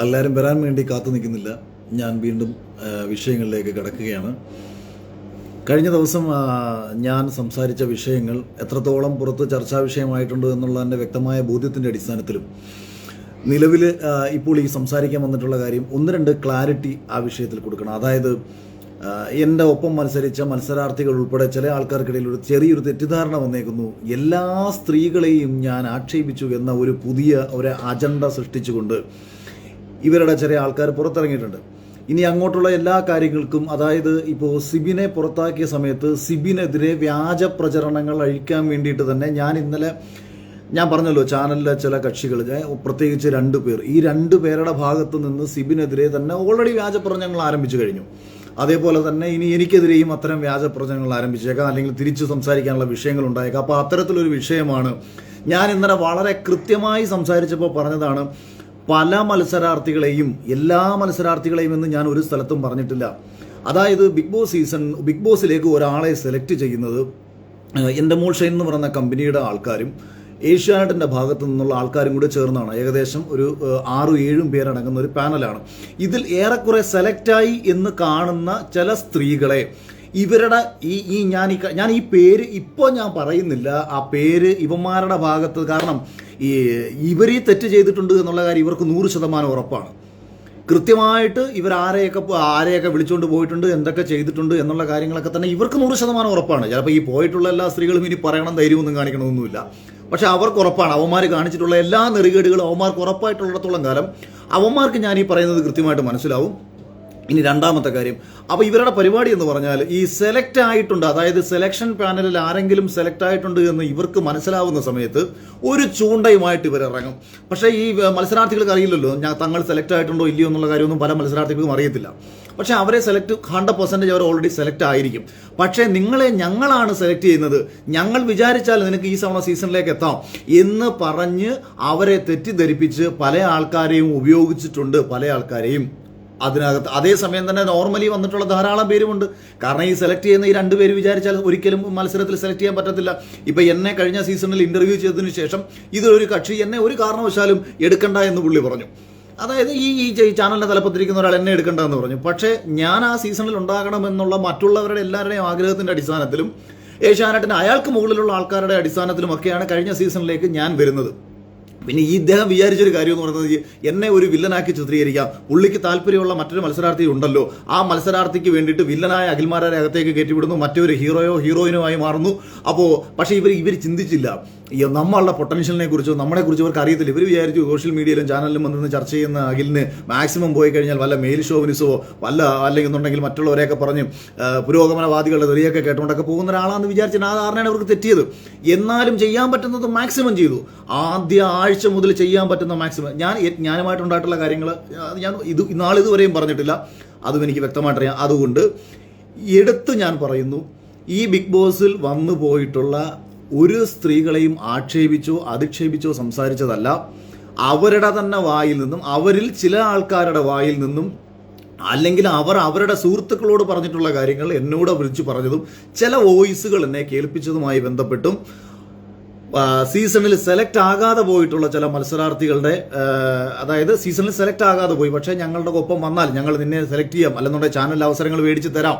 എല്ലാവരും വരാൻ വേണ്ടി കാത്തു നിൽക്കുന്നില്ല. ഞാൻ വീണ്ടും വിഷയങ്ങളിലേക്ക് കിടക്കുകയാണ്. കഴിഞ്ഞ ദിവസം ഞാൻ സംസാരിച്ച വിഷയങ്ങൾ എത്രത്തോളം പുറത്ത് ചർച്ചാ വിഷയമായിട്ടുണ്ട് എന്നുള്ളതിന്റെ വ്യക്തമായ ബോധ്യത്തിന്റെ അടിസ്ഥാനത്തിലും നിലവിൽ ഇപ്പോൾ ഈ സംസാരിക്കാൻ വന്നിട്ടുള്ള കാര്യം ഒന്ന് രണ്ട് ക്ലാരിറ്റി ആ വിഷയത്തിൽ കൊടുക്കണം. അതായത് എന്റെ ഒപ്പം മത്സരിച്ച മത്സരാർത്ഥികൾ ഉൾപ്പെടെ ചില ആൾക്കാർക്കിടയിൽ ഒരു ചെറിയൊരു തെറ്റിദ്ധാരണ വന്നേക്കുന്നു. എല്ലാ സ്ത്രീകളെയും ഞാൻ ആക്ഷേപിച്ചു എന്ന ഒരു പുതിയ ഒരു അജണ്ട സൃഷ്ടിച്ചുകൊണ്ട് ഇവരുടെ ചെറിയ ആൾക്കാർ പുറത്തിറങ്ങിയിട്ടുണ്ട്. ഇനി അങ്ങോട്ടുള്ള എല്ലാ കാര്യങ്ങൾക്കും അതായത് ഇപ്പോൾ സിബിനെ പുറത്താക്കിയ സമയത്ത് സിബിനെതിരെ വ്യാജ പ്രചരണങ്ങൾ അഴിക്കാൻ വേണ്ടിയിട്ട് തന്നെ ഞാൻ ഇന്നലെ ഞാൻ പറഞ്ഞല്ലോ ചാനലിലെ ചില കക്ഷികൾ പ്രത്യേകിച്ച് രണ്ട് പേർ ഈ രണ്ട് പേരുടെ ഭാഗത്ത് നിന്ന് സിബിനെതിരെ തന്നെ ഓൾറെഡി വ്യാജ പ്രചരണങ്ങൾ ആരംഭിച്ചു കഴിഞ്ഞു. അതേപോലെ തന്നെ ഇനി എനിക്കെതിരെയും അത്തരം വ്യാജ പ്രചരണങ്ങൾ ആരംഭിച്ചേക്കാം അല്ലെങ്കിൽ തിരിച്ചു സംസാരിക്കാനുള്ള വിഷയങ്ങൾ ഉണ്ടായേക്കാം. അപ്പോൾ അത്തരത്തിലൊരു വിഷയമാണ്. ഞാൻ ഇന്നലെ വളരെ കൃത്യമായി സംസാരിച്ചപ്പോൾ പറഞ്ഞതാണ് പല മത്സരാർത്ഥികളെയും എല്ലാ മത്സരാർത്ഥികളെയും എന്ന് ഞാൻ ഒരു സ്ഥലത്തും പറഞ്ഞിട്ടില്ല. അതായത് ബിഗ് ബോസ് സീസൺ ബിഗ് ബോസിലേക്ക് ഒരാളെ സെലക്ട് ചെയ്യുന്നത് എന്റെ മോൾ ഷൈൻ എന്ന് പറയുന്ന കമ്പനിയുടെ ആൾക്കാരും ഏഷ്യാനെറ്റിന്റെ ഭാഗത്തു നിന്നുള്ള ആൾക്കാരും കൂടി ചേർന്നാണ്. ഏകദേശം ഒരു ആറും ഏഴും പേരടങ്ങുന്ന ഒരു പാനലാണ്. ഇതിൽ ഏറെക്കുറെ സെലക്റ്റായി എന്ന് കാണുന്ന ചില സ്ത്രീകളെ ഇവരുടെ ഈ ഈ ഞാൻ ഈ ഞാൻ ഈ പേര് ഇപ്പോൾ ഞാൻ പറയുന്നില്ല. ആ പേര് ഇവന്മാരുടെ ഭാഗത്ത് കാരണം ഈ ഇവർ ഈ തെറ്റ് ചെയ്തിട്ടുണ്ട് എന്നുള്ള കാര്യം ഇവർക്ക് നൂറ് ശതമാനം ഉറപ്പാണ്. കൃത്യമായിട്ട് ഇവർ ആരെയൊക്കെ ആരെയൊക്കെ വിളിച്ചുകൊണ്ട് പോയിട്ടുണ്ട് എന്തൊക്കെ ചെയ്തിട്ടുണ്ട് എന്നുള്ള കാര്യങ്ങളൊക്കെ തന്നെ ഇവർക്ക് നൂറ് ശതമാനം ഉറപ്പാണ്. ചിലപ്പോൾ ഈ പോയിട്ടുള്ള എല്ലാ സ്ത്രീകളും ഇനി പറയണം ധൈര്യമൊന്നും കാണിക്കണമൊന്നുമില്ല. പക്ഷെ അവർക്ക് ഉറപ്പാണ്. അവന്മാർ കാണിച്ചിട്ടുള്ള എല്ലാ നെറികേടുകളും അവന്മാർക്ക് ഉറപ്പായിട്ടുള്ളിടത്തോളം കാലം അവന്മാർക്ക് ഞാൻ ഈ പറയുന്നത് കൃത്യമായിട്ട് മനസ്സിലാവും. ഇനി രണ്ടാമത്തെ കാര്യം. അപ്പോൾ ഇവരുടെ പരിപാടി എന്ന് പറഞ്ഞാൽ ഈ സെലക്ട് ആയിട്ടുണ്ട്. അതായത് സെലക്ഷൻ പാനലിൽ ആരെങ്കിലും സെലക്ട് ആയിട്ടുണ്ട് എന്ന് ഇവർക്ക് മനസ്സിലാവുന്ന സമയത്ത് ഒരു ചൂണ്ടയുമായിട്ട് ഇവർ ഇറങ്ങും. പക്ഷേ ഈ മത്സരാർത്ഥികൾക്ക് അറിയില്ലല്ലോ. ഞാൻ തങ്ങൾ സെലക്ട് ആയിട്ടുണ്ടോ ഇല്ലയോ എന്നുള്ള കാര്യമൊന്നും പല മത്സരാർത്ഥികൾക്കും അറിയത്തില്ല. പക്ഷേ അവരെ സെലക്ട് ഹൺഡ്രഡ് പെർസെന്റേജ് അവർ ഓൾറെഡി സെലക്ട് ആയിരിക്കും. പക്ഷേ നിങ്ങളെ ഞങ്ങളാണ് സെലക്ട് ചെയ്യുന്നത്. ഞങ്ങൾ വിചാരിച്ചാൽ നിനക്ക് ഈ തവണ സീസണിലേക്ക് എത്താം എന്ന് പറഞ്ഞ് അവരെ തെറ്റിദ്ധരിപ്പിച്ച് പല ആൾക്കാരെയും ഉപയോഗിച്ചിട്ടുണ്ട് പല ആൾക്കാരെയും. അതിനകത്ത് അതേസമയം തന്നെ നോർമലി വന്നിട്ടുള്ള ധാരാളം പേരുമുണ്ട്. കാരണം ഈ സെലക്ട് ചെയ്യുന്ന ഈ രണ്ട് പേര് വിചാരിച്ചാൽ ഒരിക്കലും മത്സരത്തിൽ സെലക്ട് ചെയ്യാൻ പറ്റത്തില്ല. ഇപ്പം എന്നെ കഴിഞ്ഞ സീസണിൽ ഇന്റർവ്യൂ ചെയ്തതിനു ശേഷം ഇതൊരു കക്ഷി എന്നെ ഒരു കാരണവശാലും എടുക്കണ്ട എന്ന് പുള്ളി പറഞ്ഞു. അതായത് ഈ ഈ ചാനലിനെ തലപ്പത്തിരിക്കുന്ന ഒരാൾ എന്നെ എടുക്കണ്ട എന്ന് പറഞ്ഞു. പക്ഷേ ഞാൻ ആ സീസണിൽ ഉണ്ടാകണമെന്നുള്ള മറ്റുള്ളവരുടെ എല്ലാവരുടെയും ആഗ്രഹത്തിന്റെ അടിസ്ഥാനത്തിലും ഏഷ്യാനെറ്റിന് അയാൾക്ക് മുകളിലുള്ള ആൾക്കാരുടെ അടിസ്ഥാനത്തിലുമൊക്കെയാണ് കഴിഞ്ഞ സീസണിലേക്ക് ഞാൻ വരുന്നത്. പിന്നെ ഈ ഇദ്ദേഹം വിചാരിച്ചൊരു കാര്യം എന്ന് പറയുന്നത് എന്നെ ഒരു വില്ലനാക്കി ചിത്രീകരിക്കാം. പുള്ളിക്ക് താല്പര്യമുള്ള മറ്റൊരു മത്സരാർത്ഥി ഉണ്ടല്ലോ. ആ മത്സരാർത്ഥിക്ക് വേണ്ടിയിട്ട് വില്ലനായ അഖിൽമാരെ അകത്തേക്ക് കയറ്റിവിടുന്നു. മറ്റൊരു ഹീറോയോ ഹീറോയിനോ ആയി മാറുന്നു. അപ്പോൾ പക്ഷേ ഇവർ ഇവർ ചിന്തിച്ചില്ല. നമ്മളുടെ പൊട്ടൻഷ്യലിനെ കുറിച്ചോ നമ്മളെ കുറിച്ച് ഇവർക്ക് അറിയത്തില്ല. ഇവർ വിചാരിച്ചു സോഷ്യൽ മീഡിയയിലും ചാനലിലും വന്നിരുന്ന് ചർച്ച ചെയ്യുന്ന അഖിലിന് മാക്സിമം പോയി കഴിഞ്ഞാൽ വല്ല മെയിൽ ഷോവിനിസോ വല്ല അല്ലെങ്കിൽ എന്നുണ്ടെങ്കിൽ മറ്റുള്ളവരെയൊക്കെ പറഞ്ഞ് പുരോഗമനവാദികളുടെ തെറിയൊക്കെ കേട്ടുകൊണ്ടൊക്കെ പോകുന്ന ഒരാളാണെന്ന് വിചാരിച്ച് ആ ധാരണയാണ് അവർക്ക് തെറ്റിയത്. എന്നാലും ചെയ്യാൻ പറ്റുന്നത് മാക്സിമം ചെയ്തു. ആദ്യ ആഴ്ച മുതൽ ചെയ്യാൻ പറ്റുന്ന മാക്സിമം ഞാൻ ഞാനുമായിട്ടുണ്ടായിട്ടുള്ള കാര്യങ്ങൾ ഞാൻ ഇത് നാളിതുവരെയും പറഞ്ഞിട്ടില്ല. അതും എനിക്ക് വ്യക്തമായിട്ടറിയാം. അതുകൊണ്ട് എടുത്ത് ഞാൻ പറയുന്നു ഈ ബിഗ് ബോസിൽ വന്നു പോയിട്ടുള്ള ഒരു സ്ത്രീകളെയും ആക്ഷേപിച്ചോ അധിക്ഷേപിച്ചോ സംസാരിച്ചതല്ല. അവരുടെ തന്നെ വായിൽ നിന്നും അവരിൽ ചില ആൾക്കാരുടെ വായിൽ നിന്നും അല്ലെങ്കിൽ അവർ അവരുടെ സുഹൃത്തുക്കളോട് പറഞ്ഞിട്ടുള്ള കാര്യങ്ങൾ എന്നോട് വിളിച്ചു പറഞ്ഞതും ചില വോയിസുകൾ എന്നെ കേൾപ്പിച്ചതുമായി ബന്ധപ്പെട്ടും സീസണിൽ സെലക്ട് ആകാതെ പോയിട്ടുള്ള ചില മത്സരാർത്ഥികളുടെ അതായത് സീസണിൽ സെലക്ട് ആകാതെ പോയി. പക്ഷേ ഞങ്ങളുടെ ഒപ്പം വന്നാൽ ഞങ്ങൾ നിന്നെ സെലക്ട് ചെയ്യാം. അല്ലെന്നുണ്ടെങ്കിൽ ചാനൽ അവസരങ്ങൾ മേടിച്ച് തരാം.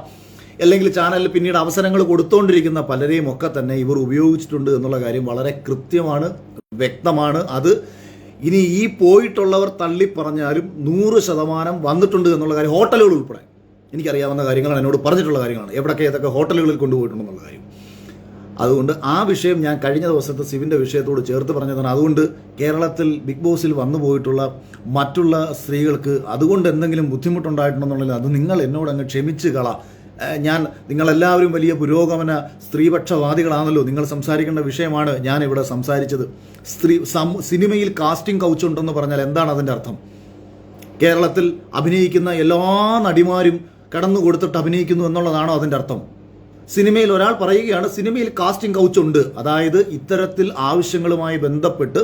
അല്ലെങ്കിൽ ചാനലിൽ പിന്നീട് അവസരങ്ങൾ കൊടുത്തുകൊണ്ടിരിക്കുന്ന പലരെയും ഒക്കെ തന്നെ ഇവർ ഉപയോഗിച്ചിട്ടുണ്ട് എന്നുള്ള കാര്യം വളരെ കൃത്യമാണ് വ്യക്തമാണ്. അത് ഇനി ഈ പോയിട്ടുള്ളവർ തള്ളി പറഞ്ഞാലും നൂറ് ശതമാനം വന്നിട്ടുണ്ട് എന്നുള്ള കാര്യം ഹോട്ടലുകൾ ഉൾപ്പെടെ. എനിക്കറിയാവുന്ന കാര്യങ്ങളാണ് എന്നോട് പറഞ്ഞിട്ടുള്ള കാര്യങ്ങളാണ്. എവിടൊക്കെ ഏതൊക്കെ ഹോട്ടലുകളിൽ കൊണ്ടുപോയിട്ടുണ്ടെന്നുള്ള കാര്യം. അതുകൊണ്ട് ആ വിഷയം ഞാൻ കഴിഞ്ഞ ദിവസത്തെ സിവിന്റെ വിഷയത്തോട് ചേർത്ത് പറഞ്ഞതാണ്. അതുകൊണ്ട് കേരളത്തിൽ ബിഗ് ബോസിൽ വന്നു പോയിട്ടുള്ള മറ്റുള്ള സ്ത്രീകൾക്ക് അതുകൊണ്ട് എന്തെങ്കിലും ബുദ്ധിമുട്ടുണ്ടായിട്ടുണ്ടെന്നുണ്ടെങ്കിൽ അത് നിങ്ങൾ എന്നോട് അങ്ങ് ക്ഷമിച്ച് കള. ഞാൻ നിങ്ങളെല്ലാവരും വലിയ പുരോഗമന സ്ത്രീപക്ഷവാദികളാണല്ലോ. നിങ്ങൾ സംസാരിക്കേണ്ട വിഷയമാണ് ഞാൻ ഇവിടെ സംസാരിച്ചത്. സ്ത്രീ സിനിമയിൽ കാസ്റ്റിംഗ് കൗച്ച് ഉണ്ടെന്ന് പറഞ്ഞാൽ എന്താണ് അതിന്റെ അർത്ഥം? കേരളത്തിൽ അഭിനയിക്കുന്ന എല്ലാ നടിമാരും കടന്നു കൊടുത്തിട്ട് അഭിനയിക്കുന്നു എന്നുള്ളതാണോ അതിന്റെ അർത്ഥം? സിനിമയിൽ ഒരാൾ പറയുകയാണ് സിനിമയിൽ കാസ്റ്റിംഗ് കൗച്ച് ഉണ്ട്. അതായത് ഇത്തരത്തിൽ ആവശ്യങ്ങളുമായി ബന്ധപ്പെട്ട്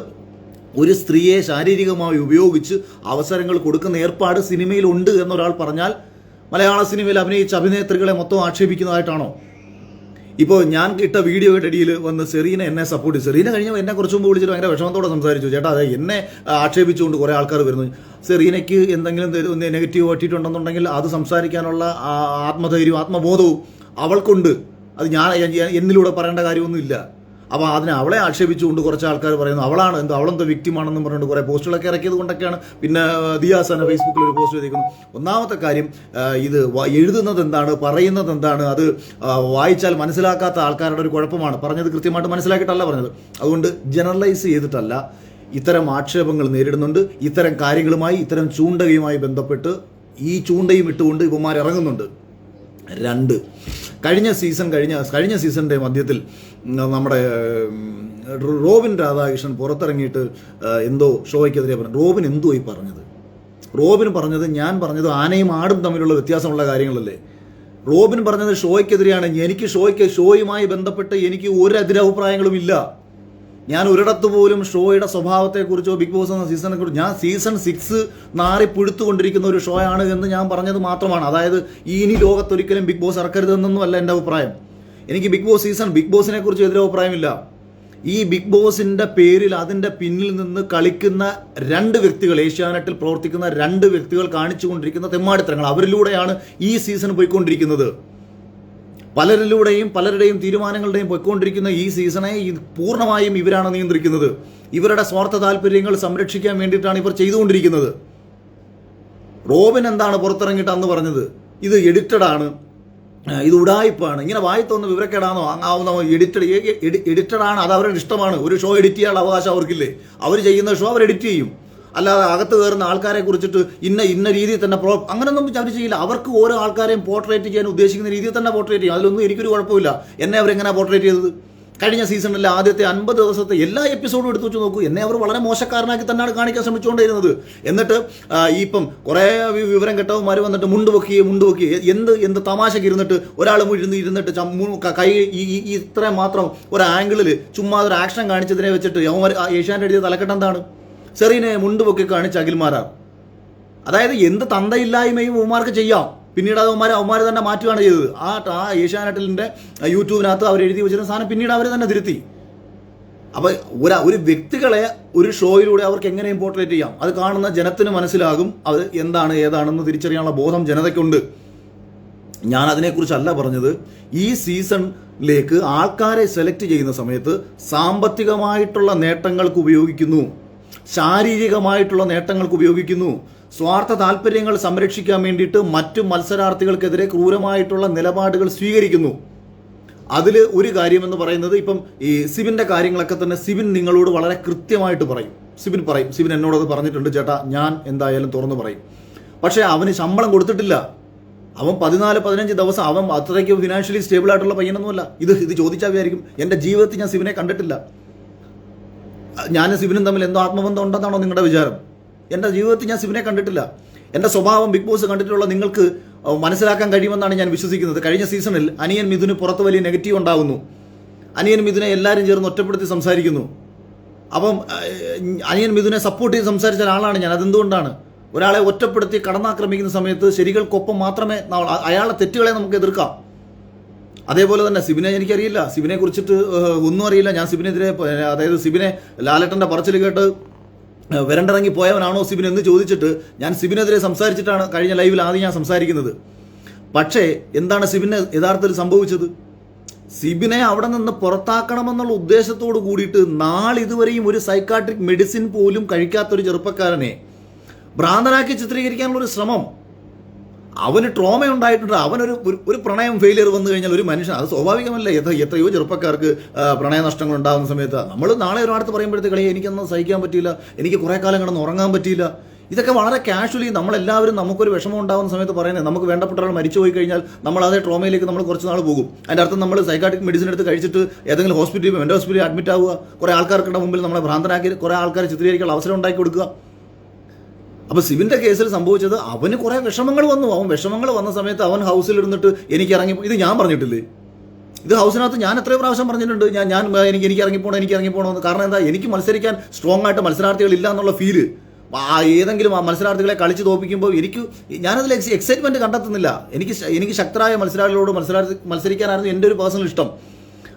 ഒരു സ്ത്രീയെ ശാരീരികമായി ഉപയോഗിച്ച് അവസരങ്ങൾ കൊടുക്കുന്ന ഏർപ്പാട് സിനിമയിൽ ഉണ്ട് എന്നൊരാൾ പറഞ്ഞാൽ മലയാള സിനിമയിൽ അഭിനയിച്ച അഭിനേത്രികളെ മൊത്തം ആക്ഷേപിക്കുന്നതായിട്ടാണോ? ഇപ്പോൾ ഞാൻ ഇട്ട വീഡിയോയുടെ ഇടയിൽ വന്ന് സെറീന എന്നെ സപ്പോർട്ട് സെറീന കഴിഞ്ഞ എന്നെ കുറച്ച് മുമ്പ് വിളിച്ചിട്ട് ഭയങ്കര വിഷമത്തോടെ സംസാരിച്ചു. ചേട്ടാ അതെ എന്നെ ആക്ഷേപിച്ചുകൊണ്ട് കുറേ ആൾക്കാർ വരുന്നു. സെറീനയ്ക്ക് എന്തെങ്കിലും നെഗറ്റീവ് പറ്റിയിട്ടുണ്ടെന്നുണ്ടെങ്കിൽ അത് സംസാരിക്കാനുള്ള ആത്മധൈര്യവും ആത്മബോധവും അവൾക്കുണ്ട്. അത് ഞാൻ- എന്നിലൂടെ പറയേണ്ട കാര്യമൊന്നുമില്ല. അപ്പോൾ അതിനെ അവളെ ആക്ഷേപിച്ചുകൊണ്ട് കുറച്ച് ആൾക്കാർ പറയുന്നു അവളാണ് എന്തോ അവളെന്തോ വ്യക്തിമാണെന്നും പറഞ്ഞുകൊണ്ട് കുറേ പോസ്റ്റുകളൊക്കെ ഇറക്കിയത് കൊണ്ടൊക്കെയാണ്. പിന്നെ ദിയാസന ഫേസ്ബുക്കിൽ ഒരു പോസ്റ്റ് ചെയ്തിരിക്കുന്നു ഒന്നാമത്തെ കാര്യം ഇത് എഴുതുന്നത് എന്താണ് പറയുന്നത് എന്താണ് അത് വായിച്ചാൽ മനസ്സിലാക്കാത്ത ആൾക്കാരുടെ ഒരു കുഴപ്പമാണ്. പറഞ്ഞത് കൃത്യമായിട്ട് മനസ്സിലാക്കിയിട്ടല്ല പറഞ്ഞത്. അതുകൊണ്ട് ജനറലൈസ് ചെയ്തിട്ടല്ല ഇത്തരം ആക്ഷേപങ്ങൾ നേരിടുന്നുണ്ട് ഇത്തരം കാര്യങ്ങളുമായി ഇത്തരം ചൂണ്ടയുമായി ബന്ധപ്പെട്ട് ഈ ചൂണ്ടയും ഇട്ടുകൊണ്ട് ഇവന്മാർ ഇറങ്ങുന്നുണ്ട്. രണ്ട് കഴിഞ്ഞ സീസൺ കഴിഞ്ഞ കഴിഞ്ഞ സീസണിന്റെ മധ്യത്തിൽ നമ്മുടെ റോബിൻ രാധാകൃഷ്ണൻ പുറത്തിറങ്ങിയിട്ട് എന്തോ ഷോയ്ക്കെതിരെ പറഞ്ഞു. റോബിൻ എന്തോ ഈ പറഞ്ഞത്? റോബിൻ പറഞ്ഞത് ഞാൻ പറഞ്ഞത് ആനയും ആടും തമ്മിലുള്ള വ്യത്യാസമുള്ള കാര്യങ്ങളല്ലേ? റോബിൻ പറഞ്ഞത് ഷോയ്ക്കെതിരെയാണ്. എനിക്ക് ഷോയ്ക്ക് ഷോയുമായി ബന്ധപ്പെട്ട് എനിക്ക് ഒരു അതിരഭിപ്രായങ്ങളും ഇല്ല. ഞാൻ ഒരിടത്ത് പോലും ഷോയുടെ സ്വഭാവത്തെക്കുറിച്ചോ ബിഗ് ബോസ് എന്ന സീസണെ കുറിച്ച് ഞാൻ സീസൺ സിക്സ് നാറി പുഴുത്തുകൊണ്ടിരിക്കുന്ന ഒരു ഷോ ആണ് എന്ന് ഞാൻ പറഞ്ഞത് മാത്രമാണ്. അതായത് ഇനി ലോകത്തൊരിക്കലും ബിഗ് ബോസ് ഇറക്കരുതെന്നൊന്നും അല്ല എന്റെ അഭിപ്രായം. എനിക്ക് ബിഗ് ബോസ് സീസൺ ബിഗ് ബോസിനെ കുറിച്ച് എതിരെ അഭിപ്രായമില്ല. ഈ ബിഗ് ബോസിന്റെ പേരിൽ അതിന്റെ പിന്നിൽ നിന്ന് കളിക്കുന്ന രണ്ട് വ്യക്തികൾ ഏഷ്യാനെറ്റിൽ പ്രവർത്തിക്കുന്ന രണ്ട് വ്യക്തികൾ കാണിച്ചുകൊണ്ടിരിക്കുന്ന തെമ്മാടിത്തരങ്ങൾ അവരിലൂടെയാണ് ഈ സീസൺ പോയിക്കൊണ്ടിരിക്കുന്നത്. പലരിലൂടെയും പലരുടെയും തീരുമാനങ്ങളുടെയും പൊയ്ക്കൊണ്ടിരിക്കുന്ന ഈ സീസണെ പൂർണമായും ഇവരാണ് നിയന്ത്രിക്കുന്നത്. ഇവരുടെ സ്വാർത്ഥ താല്പര്യങ്ങൾ സംരക്ഷിക്കാൻ വേണ്ടിയിട്ടാണ് ഇവർ ചെയ്തുകൊണ്ടിരിക്കുന്നത്. റോബിൻ എന്താണ് പുറത്തിറങ്ങിയിട്ട് അന്ന് പറഞ്ഞത്? ഇത് എഡിറ്റഡ് ആണ്. ഇത് ഉടായ്പാണ് ഇങ്ങനെ വായിത്തൊന്ന് വിവരക്കേടാണോ? ആവുന്ന എഡിറ്റഡ് എഡിറ്റഡ് ആണ്. അത് അവരുടെ ഇഷ്ടമാണ്. ഒരു ഷോ എഡിറ്റ് ചെയ്യാനുള്ള അവകാശം അവർക്കില്ലേ? അവർ ചെയ്യുന്ന ഷോ അവർ എഡിറ്റ് ചെയ്യും. അല്ലാതെ അകത്ത് കയറുന്ന ആൾക്കാരെ കുറിച്ചിട്ട് ഇന്ന ഇന്ന രീതിയിൽ തന്നെ പ്രോ അങ്ങനെയൊന്നും അവർ ചെയ്യില്ല. അവർക്ക് ഓരോ ആൾക്കാരെയും പോർട്രേറ്റ് ചെയ്യാൻ ഉദ്ദേശിക്കുന്ന രീതിയിൽ തന്നെ പോർട്രേറ്റ് ചെയ്യും. അതിലൊന്നും എനിക്കൊരു കുഴപ്പമില്ല. എന്നെ അവരെങ്ങനെ പോർട്രേറ്റ് ചെയ്തത്? കഴിഞ്ഞ സീസണിൽ ആദ്യത്തെ അൻപത് ദിവസത്തെ എല്ലാ എപ്പിസോഡും എടുത്തു വെച്ച് നോക്കൂ. എന്നെ അവർ വളരെ മോശക്കാരനാക്കി തന്നെയാണ് കാണിക്കാൻ ശ്രമിച്ചുകൊണ്ടിരുന്നത്. എന്നിട്ട് ഈ ഇപ്പം കുറേ വിവരം കെട്ടവന്മാർ വന്നിട്ട് മുണ്ട് പൊക്കി മുണ്ട് പൊക്കി എന്ത് എന്ത് തമാശക്ക് ഇരുന്നിട്ട് ഒരാൾ ഇരുന്ന് ഇരുന്നിട്ട് കൈ ഈ ഇത്രയും മാത്രം ഒരു ആംഗിളിൽ ചുമ്മാ ഒരു ആക്ഷൻ കാണിച്ചതിനെ വെച്ചിട്ട് യവന്മാർ ഏഷ്യാന്റെ എഴുതിയ തലക്കെട്ട് എന്താണ്? സെറീനെ മുണ്ടുപൊക്കി കാണിച്ച് അഖിൽമാരാർ അതായത് എന്ത് തന്തയില്ലായ്മയും ഉമാർക്ക് ചെയ്യാം. പിന്നീട് അത് അവന്മാർ അവന്മാർ തന്നെ മാറ്റുകയാണ് ചെയ്തത്. ആ ആ ഏഷ്യാനെറ്റിലിന്റെ യൂട്യൂബിനകത്ത് അവർ എഴുതി വെച്ചിരുന്ന സാധനം പിന്നീട് അവർ തന്നെ തിരുത്തി. അപ്പോൾ ഒരു ഒരു വ്യക്തികളെ ഒരു ഷോയിലൂടെ അവർക്ക് എങ്ങനെ ഇമ്പോർട്ടേറ്റ് ചെയ്യാം? അത് കാണുന്ന ജനത്തിന് മനസ്സിലാകും അത് എന്താണ് ഏതാണെന്ന് തിരിച്ചറിയാനുള്ള ബോധം ജനതയ്ക്കുണ്ട്. ഞാൻ അതിനെക്കുറിച്ചല്ല പറഞ്ഞത്. ഈ സീസണിലേക്ക് ആൾക്കാരെ സെലക്ട് ചെയ്യുന്ന സമയത്ത് സാമ്പത്തികമായിട്ടുള്ള നേട്ടങ്ങൾക്ക് ഉപയോഗിക്കുന്നു. ശാരീരികമായിട്ടുള്ള നേട്ടങ്ങൾക്ക് ഉപയോഗിക്കുന്നു. സ്വാർത്ഥ താല്പര്യങ്ങൾ സംരക്ഷിക്കാൻ വേണ്ടിയിട്ട് മറ്റു മത്സരാർത്ഥികൾക്കെതിരെ ക്രൂരമായിട്ടുള്ള നിലപാടുകൾ സ്വീകരിക്കുന്നു. അതിൽ ഒരു കാര്യമെന്ന് പറയുന്നത് ഇപ്പം ഈ സിബിന്റെ കാര്യങ്ങളൊക്കെ തന്നെ സിബിൻ നിങ്ങളോട് വളരെ കൃത്യമായിട്ട് പറയും. സിബിൻ പറയും. സിബിൻ എന്നോടത് പറഞ്ഞിട്ടുണ്ട്. ചേട്ടാ ഞാൻ എന്തായാലും തുറന്നു പറയും. പക്ഷേ അവന് ശമ്പളം കൊടുത്തിട്ടില്ല. അവൻ പതിനാല് പതിനഞ്ച് ദിവസം അവൻ അത്രയ്ക്ക് ഫിനാൻഷ്യലി സ്റ്റേബിൾ ആയിട്ടുള്ള പയ്യനൊന്നുമല്ല. ഇത് ഇത് ചോദിച്ചാൽ വിചാരിക്കും. എന്റെ ജീവിതത്തിൽ ഞാൻ സിബിനെ കണ്ടിട്ടില്ല. ഞാൻ സിബിനും തമ്മിൽ എന്തോ ആത്മബന്ധം ഉണ്ടെന്നാണോ നിങ്ങളുടെ വിചാരം? എന്റെ ജീവിതത്തിൽ ഞാൻ സിബിനെ കണ്ടിട്ടില്ല. എന്റെ സ്വഭാവം ബിഗ് ബോസ് കണ്ടിട്ടുള്ള നിങ്ങൾക്ക് മനസ്സിലാക്കാൻ കഴിയുമെന്നാണ് ഞാൻ വിശ്വസിക്കുന്നത്. കഴിഞ്ഞ സീസണിൽ അനിയൻ മിഥുന് പുറത്ത് വലിയ നെഗറ്റീവ് ഉണ്ടാകുന്നു. അനിയൻ മിഥുനെ എല്ലാവരും ചേർന്ന് ഒറ്റപ്പെടുത്തി സംസാരിക്കുന്നു. അപ്പം അനിയൻ മിഥുനെ സപ്പോർട്ട് ചെയ്ത് സംസാരിച്ച ഒരാളാണ് ഞാൻ. അതെന്തുകൊണ്ടാണ്? ഒരാളെ ഒറ്റപ്പെടുത്തി കടന്നാക്രമിക്കുന്ന സമയത്ത് ശരികൾക്കൊപ്പം മാത്രമേ അയാളുടെ തെറ്റുകളെ നമുക്ക് എതിർക്കാം. അതേപോലെ തന്നെ സിബിനെ എനിക്കറിയില്ല. സിബിനെ കുറിച്ചിട്ട് ഒന്നും അറിയില്ല. ഞാൻ സിബിനെതിരെ അതായത് സിബിനെ ലാലട്ടന്റെ പറച്ചിൽ കേട്ട് വരണ്ടിറങ്ങി പോയവനാണോ സിബിൻ എന്ന് ചോദിച്ചിട്ട് ഞാൻ സിബിനെതിരെ സംസാരിച്ചിട്ടാണ് കഴിഞ്ഞ ലൈവിൽ ആദ്യം ഞാൻ സംസാരിക്കുന്നത്. പക്ഷേ എന്താണ് സിബിന് യഥാർത്ഥത്തിൽ സംഭവിച്ചത്? സിബിനെ അവിടെ നിന്ന് പുറത്താക്കണമെന്നുള്ള ഉദ്ദേശത്തോട് കൂടിയിട്ട് നാളിതുവരെയും ഒരു സൈക്കാട്രിക് മെഡിസിൻ പോലും കഴിക്കാത്തൊരു ചെറുപ്പക്കാരനെ ഭ്രാന്തനാക്കി ചിത്രീകരിക്കാനുള്ള ഒരു ശ്രമം അവന് ട്രോമ ഉണ്ടായിട്ടുണ്ട്. അവനൊരു ഒരു- പ്രണയം ഫെയിലിയർ വന്നു കഴിഞ്ഞാൽ ഒരു മനുഷ്യൻ അത് സ്വാഭാവികമല്ല. എത്ര എത്രയോ ചെറുപ്പക്കാർക്ക് പ്രണയനഷ്ടങ്ങൾ പ്രണയ നഷ്ടങ്ങൾ ഉണ്ടാകുന്ന സമയത്ത് നമ്മൾ നാളെ ഒരാടത്ത് പറയുമ്പോഴത്തേക്കളെ കളി എനിക്കൊന്നും സഹിക്കാൻ പറ്റിയില്ല. എനിക്ക് കുറേ കാലം കിടന്ന് ഉറങ്ങാൻ പറ്റിയില്ല. ഇതൊക്കെ വളരെ കാഷ്വലി നമ്മളെല്ലാവരും നമുക്കൊരു വിഷമം ഉണ്ടാകുന്ന സമയത്ത് പറയുന്നത്. നമുക്ക് വേണ്ടപ്പെട്ട ഒരാൾ മരിച്ചു പോയി കഴിഞ്ഞാൽ നമ്മൾ അതേ ട്രോമയിലേക്ക് നമ്മൾ കുറച്ച് നാൾ പോകും. അതിന്റെ അർത്ഥം നമ്മൾ സൈക്കാട്രിക് മെഡിസിൻ എടുത്ത് കഴിച്ചിട്ട് ഏതെങ്കിലും ഹോസ്പിറ്റലിൽ മെന്റൽ ഹോസ്പിറ്റലിൽ അഡ്മിറ്റ് ആവുക. കുറേ ആൾക്കാർക്കുടെ മുമ്പിൽ നമ്മളെ ഭ്രാന്തനാക്കി കുറേ ആൾക്കാർ ചിത്രീകരിക്കാനുള്ള അവസരം ഉണ്ടാക്കി കൊടുക്കുക. അപ്പൊ സിബിന്റെ കേസിൽ സംഭവിച്ചത് അവന് കുറെ വിഷമങ്ങൾ വന്നു. അവൻ വിഷമങ്ങൾ വന്ന സമയത്ത് അവൻ ഹൗസിൽ ഇരുന്നിട്ട് എനിക്ക് ഇറങ്ങി ഇത് ഞാൻ പറഞ്ഞിട്ടില്ലേ? ഇത് ഹൗസിനകത്ത് ഞാൻ എത്രയോ പ്രാവശ്യം പറഞ്ഞിട്ടുണ്ട്. ഞാൻ ഞാൻ എനിക്ക് എനിക്ക് ഇറങ്ങിപ്പോണം എനിക്ക് ഇറങ്ങിപ്പോണം എന്ന്. കാരണം എന്താ? എനിക്ക് മത്സരിക്കാൻ സ്ട്രോങ് ആയിട്ട് മത്സരാർത്ഥികൾ ഇല്ല എന്നുള്ള ഫീൽ ഏതെങ്കിലും ആ മത്സരാർത്ഥികളെ കളിച്ച് തോപ്പിക്കുമ്പോൾ എനിക്ക് ഞാനതിൽ എക്സൈറ്റ്മെന്റ് കണ്ടെത്തുന്നില്ല. എനിക്ക് എനിക്ക് ശക്തരായ മത്സരാർത്ഥികളോട് മത്സരാർത്ഥി മത്സരിക്കാനായിരുന്നു എന്റെ ഒരു പേഴ്സണൽ ഇഷ്ടം.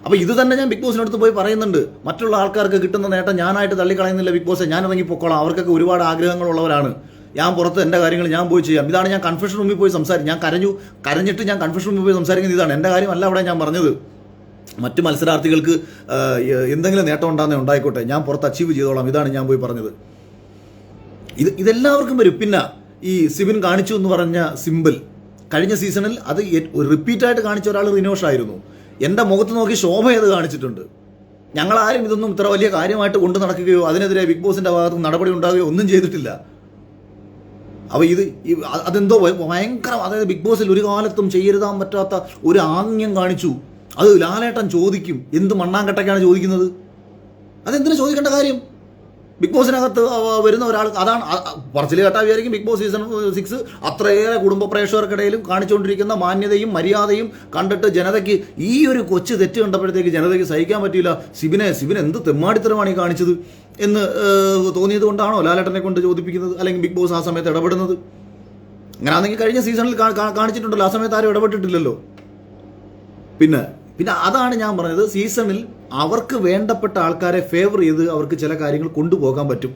അപ്പോൾ ഇത് തന്നെ ഞാൻ ബിഗ് ബോസിനടുത്ത് പോയി പറയുന്നുണ്ട്. മറ്റുള്ള ആൾക്കാർക്ക് കിട്ടുന്ന നേട്ടം ഞാനായിട്ട് തള്ളിക്കളയുന്നില്ല ബിഗ് ബോസ്. ഞാൻ ഇറങ്ങി പൊക്കോളാം. അവർക്കൊക്കെ ഒരുപാട് ആഗ്രഹങ്ങളുള്ളവരാണ്. ഞാൻ പുറത്ത് എന്റെ കാര്യങ്ങൾ ഞാൻ പോയി ചെയ്യാം. ഇതാണ് ഞാൻ കൺഫ്യൂഷൻ റൂമിൽ പോയി സംസാരിക്കും ഞാൻ കരഞ്ഞു കരഞ്ഞിട്ട് ഞാൻ കൺഫ്യൂഷൻ റൂമിൽ പോയി സംസാരിക്കുന്നത് ഇതാണ്. എന്റെ കാര്യമല്ല അവിടെ ഞാൻ പറഞ്ഞത്. മറ്റ് മത്സരാർത്ഥികൾക്ക് എന്തെങ്കിലും നേട്ടം ഉണ്ടാകുന്നേ ഉണ്ടായിക്കോട്ടെ. ഞാൻ പുറത്ത് അച്ചീവ് ചെയ്തോളാം. ഇതാണ് ഞാൻ പോയി പറഞ്ഞത്. ഇത് ഇതെല്ലാവർക്കും വരും. പിന്നെ ഈ സിബിൻ കാണിച്ചു എന്ന് പറഞ്ഞ സിമ്പിൾ കഴിഞ്ഞ സീസണിൽ അത് റിപ്പീറ്റായിട്ട് കാണിച്ച ഒരാൾ റിനോഷ് ആയിരുന്നു. എന്റെ മുഖത്ത് നോക്കി ശോഭ ചെയ്ത് കാണിച്ചിട്ടുണ്ട്? ഞങ്ങളാരും ഇതൊന്നും ഇത്ര വലിയ കാര്യമായിട്ട് കൊണ്ടു നടക്കുകയോ അതിനെതിരെ ബിഗ് ബോസിന്റെ ഭാഗത്ത് നടപടി ഉണ്ടാകുകയോ ഒന്നും ചെയ്തിട്ടില്ല. അപ്പോൾ ഇത് അതെന്തോ ഭയ- ഭയങ്കര അതായത് ബിഗ് ബോസിൽ ഒരു കാലത്തും ചെയ്യരുതാൻ പറ്റാത്ത ഒരു ആംഗ്യം കാണിച്ചു. അത് ലാലേട്ടൻ ചോദിക്കും എന്ത് മണ്ണാങ്കട്ടയ്ക്കാണ് ചോദിക്കുന്നത്? അതെന്തിനു ചോദിക്കേണ്ട കാര്യം? ബിഗ് ബോസിനകത്ത് വരുന്ന ഒരാൾ അതാണ് പറച്ചിൽ കേട്ടാ വിചാരിക്കും ബിഗ് ബോസ് സീസൺ സിക്സ് അത്രയേറെ കുടുംബ പ്രേക്ഷകർക്കിടയിലും കാണിച്ചുകൊണ്ടിരിക്കുന്ന മാന്യതയും മര്യാദയും കണ്ടിട്ട് ജനതയ്ക്ക് ഈ ഒരു കൊച്ചു തെറ്റ് കണ്ടപ്പോഴത്തേക്ക് ജനതയ്ക്ക് സഹിക്കാൻ പറ്റിയില്ല. സിബിനെ സിബിൻ എന്ത് തെമ്മാടിത്തരമാണ് ഈ കാണിച്ചത് എന്ന് തോന്നിയത് കൊണ്ടാണോ ലാലേട്ടനെ കൊണ്ട് ചോദിപ്പിക്കുന്നത് അല്ലെങ്കിൽ ബിഗ് ബോസ് ആ സമയത്ത് ഇടപെടുന്നത്? അങ്ങനെയാണെങ്കിൽ കഴിഞ്ഞ സീസണിൽ കാണിച്ചിട്ടുണ്ടല്ലോ. ആ സമയത്ത് ആരും ഇടപെട്ടിട്ടില്ലല്ലോ. പിന്നെ പിന്നെ അതാണ് ഞാൻ പറഞ്ഞത് സീസണിൽ അവർക്ക് വേണ്ടപ്പെട്ട ആൾക്കാരെ ഫേവർ ചെയ്ത് അവർക്ക് ചില കാര്യങ്ങൾ കൊണ്ടുപോകാൻ പറ്റും.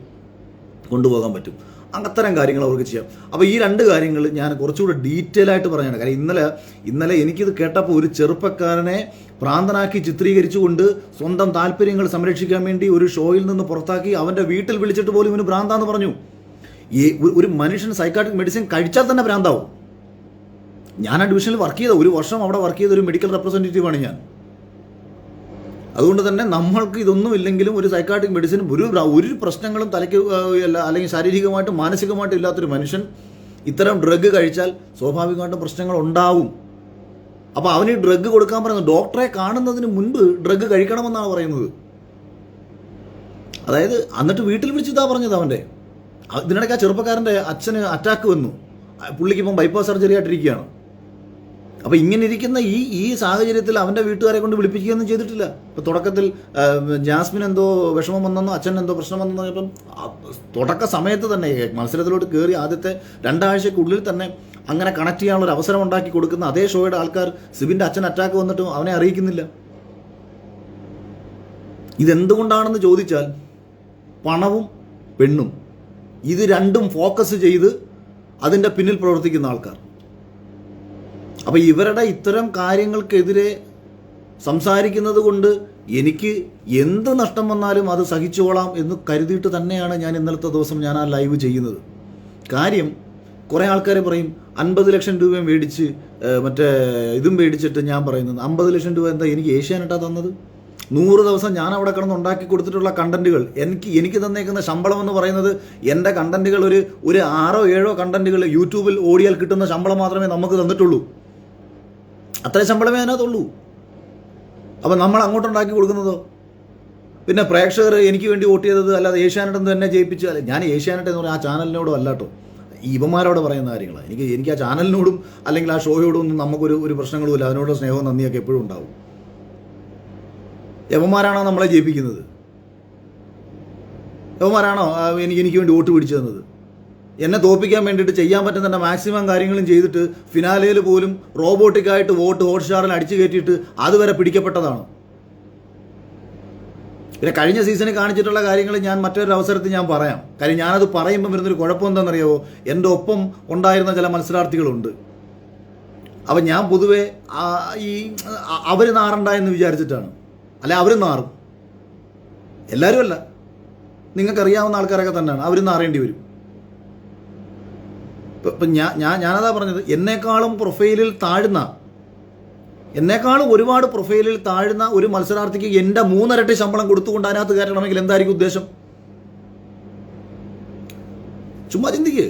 കൊണ്ടുപോകാൻ പറ്റും. അത്തരം കാര്യങ്ങൾ അവർക്ക് ചെയ്യാം. അപ്പോൾ ഈ രണ്ട് കാര്യങ്ങൾ ഞാൻ കുറച്ചുകൂടി ഡീറ്റെയിൽ ആയിട്ട് പറഞ്ഞാണ് കാര്യം ഇന്നലെ ഇന്നലെ എനിക്കിത് കേട്ടപ്പോൾ ഒരു ചെറുപ്പക്കാരനെ പ്രാന്തനാക്കി ചിത്രീകരിച്ചുകൊണ്ട് സ്വന്തം താല്പര്യങ്ങൾ സംരക്ഷിക്കാൻ വേണ്ടി ഒരു ഷോയിൽ നിന്ന് പുറത്താക്കി അവന്റെ വീട്ടിൽ വിളിച്ചിട്ട് പോലും ഇവന് ഭ്രാന്താന്ന് പറഞ്ഞു. ഈ ഒരു- മനുഷ്യൻ സൈക്കാട്രിക് മെഡിസിൻ കഴിച്ചാൽ തന്നെ ഭ്രാന്താവും. ഞാൻ ആ ഡിവിഷനിൽ വർക്ക് ചെയ്ത ഒരു വർഷം അവിടെ വർക്ക് ചെയ്ത ഒരു മെഡിക്കൽ റെപ്രസെന്റേറ്റീവാണ് ഞാൻ. അതുകൊണ്ട് തന്നെ നമ്മൾക്ക് ഇതൊന്നും ഇല്ലെങ്കിലും ഒരു സൈക്കാട്രിക് മെഡിസിൻ ഒരു ഒരു പ്രശ്നങ്ങളും തലയ്ക്ക് അല്ല അല്ലെങ്കിൽ ശാരീരികമായിട്ടും മാനസികമായിട്ടും ഇല്ലാത്തൊരു മനുഷ്യൻ ഇത്തരം ഡ്രഗ് കഴിച്ചാൽ സ്വാഭാവികമായിട്ടും പ്രശ്നങ്ങൾ ഉണ്ടാവും. അപ്പോൾ അവന് ഡ്രഗ് കൊടുക്കാൻ പറയുന്നത് ഡോക്ടറെ കാണുന്നതിന് മുൻപ് ഡ്രഗ് കഴിക്കണമെന്നാണ് പറയുന്നത്. അതായത് എന്നിട്ട് വീട്ടിൽ വിളിച്ച് ഇതാ പറഞ്ഞത് അവന്റെ. ഇതിനിടയ്ക്ക് ആ ചെറുപ്പക്കാരന്റെ അച്ഛന് അറ്റാക്ക് വന്നു. പുള്ളിക്ക് ഇപ്പം ബൈപ്പാസ് സർജറി ആയിട്ടിരിക്കുകയാണ്. അപ്പോൾ ഇങ്ങനെ ഇരിക്കുന്ന ഈ ഈ സാഹചര്യത്തിൽ അവന്റെ വീട്ടുകാരെ കൊണ്ട് വിളിപ്പിക്കുകയൊന്നും ചെയ്തിട്ടില്ല. ഇപ്പോൾ തുടക്കത്തിൽ ജാസ്മിൻ എന്തോ വിഷമം വന്നെന്നോ അച്ഛൻ എന്തോ പ്രശ്നം വന്നെന്നോ ഇപ്പം തുടക്ക സമയത്ത് തന്നെ മത്സരത്തിലോട്ട് കയറി ആദ്യത്തെ രണ്ടാഴ്ചക്കുള്ളിൽ തന്നെ അങ്ങനെ കണക്ട് ചെയ്യാനുള്ള ഒരു അവസരം ഉണ്ടാക്കി കൊടുക്കുന്ന അതേ ഷോയുടെ ആൾക്കാർ സിബിന്റെ അച്ഛൻ അറ്റാക്ക് വന്നിട്ടും അവനെ അറിയിക്കുന്നില്ല. ഇതെന്തുകൊണ്ടാണെന്ന് ചോദിച്ചാൽ പണവും പെണ്ണും. ഇത് രണ്ടും ഫോക്കസ് ചെയ്ത് അതിന്റെ പിന്നിൽ പ്രവർത്തിക്കുന്ന ആൾക്കാർ. അപ്പോൾ ഇവരുടെ ഇത്തരം കാര്യങ്ങൾക്കെതിരെ സംസാരിക്കുന്നത് കൊണ്ട് എനിക്ക് എന്ത് നഷ്ടം വന്നാലും അത് സഹിച്ചോളാം എന്ന് കരുതിയിട്ട് തന്നെയാണ് ഞാൻ ഇന്നലത്തെ ദിവസം ഞാൻ ആ ലൈവ് ചെയ്യുന്നത്. കാര്യം കുറേ ആൾക്കാർ പറയും അൻപത് ലക്ഷം രൂപയും മേടിച്ച് മറ്റേ ഇതും മേടിച്ചിട്ട് ഞാൻ പറയുന്നത് അമ്പത് ലക്ഷം രൂപ എന്താ എനിക്ക് ഏഷ്യാനെട്ടാ തന്നത്? നൂറ് ദിവസം ഞാൻ അവിടെ കിടന്ന് ഉണ്ടാക്കി കൊടുത്തിട്ടുള്ള കണ്ടന്റുകൾ എനിക്ക് എനിക്ക് തന്നേക്കുന്ന ശമ്പളം എന്ന് പറയുന്നത് എന്റെ കണ്ടന്റുകൾ ഒരു ഒരു ആറോ ഏഴോ കണ്ടന്റുകൾ യൂട്യൂബിൽ ഓടിയാൽ കിട്ടുന്ന ശമ്പളം മാത്രമേ നമുക്ക് തന്നിട്ടുള്ളൂ. അത്രയും ശമ്പളമേ അതിനകത്തുള്ളൂ അപ്പം നമ്മൾ അങ്ങോട്ടുണ്ടാക്കി കൊടുക്കുന്നതോ? പിന്നെ പ്രേക്ഷകർ എനിക്ക് വേണ്ടി വോട്ട് ചെയ്തത് അല്ലാതെ ഏഷ്യാനെറ്റ് എന്ന് തന്നെ ജയിപ്പിച്ചു അല്ല ഞാൻ ഏഷ്യാനെറ്റ് എന്ന് പറഞ്ഞാൽ ആ ചാനലിനോടും അല്ലാട്ടോ ഇവന്മാരോട് പറയുന്ന കാര്യങ്ങളാണ് എനിക്ക് എനിക്ക് ആ ചാനലിനോടും അല്ലെങ്കിൽ ആ ഷോയോടും ഒന്നും നമുക്കൊരു ഒരു പ്രശ്നങ്ങളുമില്ല. അതിനോട് സ്നേഹവും നന്ദിയൊക്കെ എപ്പോഴും ഉണ്ടാവും. യവന്മാരാണോ നമ്മളെ ജയിപ്പിക്കുന്നത്? യവന്മാരാണോ എനിക്ക് എനിക്ക് വേണ്ടി വോട്ട് പിടിച്ചു തന്നത്? എന്നെ തോപ്പിക്കാൻ വേണ്ടിയിട്ട് ചെയ്യാൻ പറ്റുന്ന തന്നെ മാക്സിമം കാര്യങ്ങളും ചെയ്തിട്ട് ഫിനാലയിൽ പോലും റോബോട്ടിക്കായിട്ട് വോട്ട് ഹോട്ട്സ്റ്റാറിൽ അടിച്ചു കയറ്റിയിട്ട് അതുവരെ പിടിക്കപ്പെട്ടതാണ്. പിന്നെ കഴിഞ്ഞ സീസണിൽ കാണിച്ചിട്ടുള്ള കാര്യങ്ങൾ ഞാൻ മറ്റൊരു അവസരത്തിൽ ഞാൻ പറയാം. കാര്യം ഞാനത് പറയുമ്പോൾ വരുന്നൊരു കുഴപ്പം എന്താണെന്നറിയാവോ എന്റെ ഒപ്പം ഉണ്ടായിരുന്ന ചില മത്സരാർത്ഥികളുണ്ട്. അപ്പം ഞാൻ പൊതുവെ ഈ അവർ നാറണ്ട എന്ന് വിചാരിച്ചിട്ടാണ്. അല്ല അവർ നാറും. എല്ലാവരും അല്ല. നിങ്ങൾക്കറിയാവുന്ന ആൾക്കാരൊക്കെ തന്നെയാണ്. അവർ നാറേണ്ടി വരും. ഇപ്പം ഞാൻ ഞാൻ ഞാനതാ പറഞ്ഞത് എന്നേക്കാളും പ്രൊഫൈലിൽ താഴ്ന്ന എന്നേക്കാളും ഒരുപാട് പ്രൊഫൈലിൽ താഴ്ന്ന ഒരു മത്സരാർത്ഥിക്ക് എന്റെ മൂന്നരട്ടി ശമ്പളം കൊടുത്തുകൊണ്ട് അതിനകത്ത് എന്തായിരിക്കും ഉദ്ദേശം? ചുമ്മാ ചിന്തിക്ക്.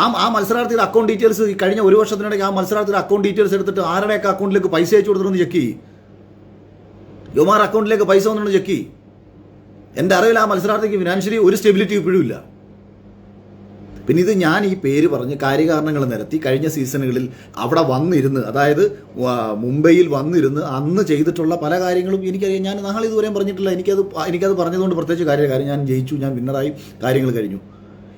ആ ആ മത്സരാർത്ഥിയുടെ അക്കൗണ്ട് ഡീറ്റെയിൽസ് കഴിഞ്ഞ ഒരു വർഷത്തിനിടയ്ക്ക് ആ മത്സരാർത്ഥിയുടെ അക്കൗണ്ട് ഡീറ്റെയിൽസ് എടുത്തിട്ട് ആരുടെയൊക്കെ അക്കൗണ്ടിലേക്ക് പൈസ അയച്ചു കൊടുത്തിട്ടൊന്ന് ചെക്ക്? ചെയ്യും അക്കൗണ്ടിലേക്ക് പൈസ വന്നിട്ട് ചെക്ക്? എന്റെ അറിവിൽ ആ മത്സരാർത്ഥിക്ക് ഫിനാൻഷ്യലി ഒരു സ്റ്റെബിലിറ്റി ഇപ്പോഴും ഇല്ല. പിന്നെ ഇത് ഞാൻ ഈ പേര് പറഞ്ഞ് കാര്യകാരണങ്ങൾ നിരത്തി കഴിഞ്ഞ സീസണുകളിൽ അവിടെ വന്നിരുന്ന് അതായത് മുംബൈയിൽ വന്നിരുന്ന് അന്ന് ചെയ്തിട്ടുള്ള പല കാര്യങ്ങളും എനിക്കറിയാം. ഞാൻ നാളെ ഇതുവരെയും പറഞ്ഞിട്ടില്ല. എനിക്കത് എനിക്കത് പറഞ്ഞതുകൊണ്ട് പ്രത്യേകിച്ച് കാര്യ കാര്യം ഞാൻ ജയിച്ചു ഞാൻ വിന്നറായി കാര്യങ്ങൾ കഴിഞ്ഞു.